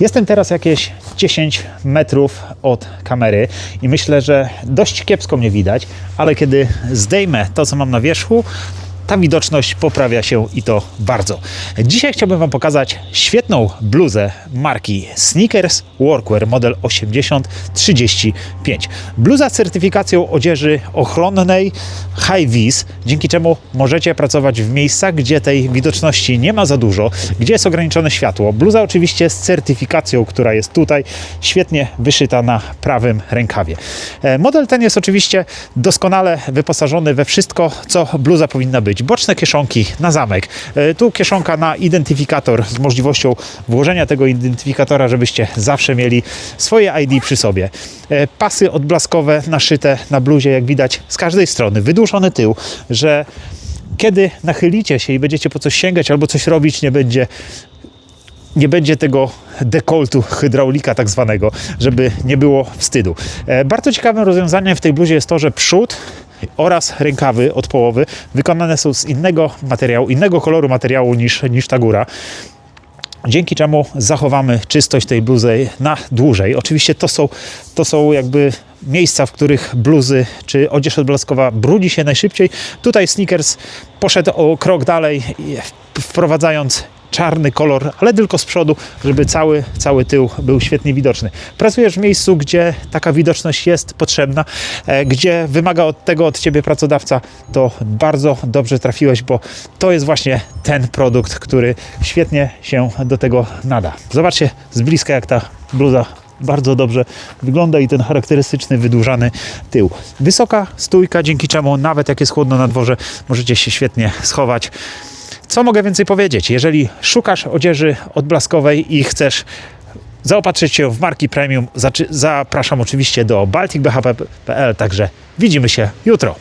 Jestem teraz jakieś 10 metrów od kamery i myślę, że dość kiepsko mnie widać, ale kiedy zdejmę to, co mam na wierzchu, ta widoczność poprawia się i to bardzo. Dzisiaj chciałbym Wam pokazać świetną bluzę marki Sneakers Workwear model 8035. Bluza z certyfikacją odzieży ochronnej High Vis, dzięki czemu możecie pracować w miejscach, gdzie tej widoczności nie ma za dużo, gdzie jest ograniczone światło. Bluza oczywiście z certyfikacją, która jest tutaj świetnie wyszyta na prawym rękawie. E, Model ten jest oczywiście doskonale wyposażony we wszystko, co bluza powinna być. Boczne kieszonki na zamek, e, tu kieszonka na identyfikator z możliwością włożenia tego identyfikatora, żebyście zawsze mieli swoje ID przy sobie. E, Pasy odblaskowe naszyte na bluzie, jak widać z każdej strony. Wydłużony tył, że kiedy nachylicie się i będziecie po coś sięgać albo coś robić, nie będzie nie będzie tego dekoltu hydraulika tak zwanego, żeby nie było wstydu. E, Bardzo ciekawym rozwiązaniem w tej bluzie jest to, że przód oraz rękawy od połowy wykonane są z innego materiału, innego koloru materiału niż, niż ta góra. Dzięki czemu zachowamy czystość tej bluzy na dłużej. Oczywiście to są, to są jakby miejsca, w których bluzy czy odzież odblaskowa brudzi się najszybciej. Tutaj Sneakers poszedł o krok dalej, wprowadzając czarny kolor, ale tylko z przodu, żeby cały, cały tył był świetnie widoczny. Pracujesz w miejscu, gdzie taka widoczność jest potrzebna, e, gdzie wymaga od tego od Ciebie pracodawca, to bardzo dobrze trafiłeś, bo to jest właśnie ten produkt, który świetnie się do tego nada. Zobaczcie z bliska, jak ta bluza bardzo dobrze wygląda i ten charakterystyczny, wydłużany tył. Wysoka stójka, dzięki czemu nawet jak jest chłodno na dworze, możecie się świetnie schować. Co mogę więcej powiedzieć? Jeżeli szukasz odzieży odblaskowej i chcesz zaopatrzyć się w marki premium, zapraszam oczywiście do balticbhp.pl, także widzimy się jutro.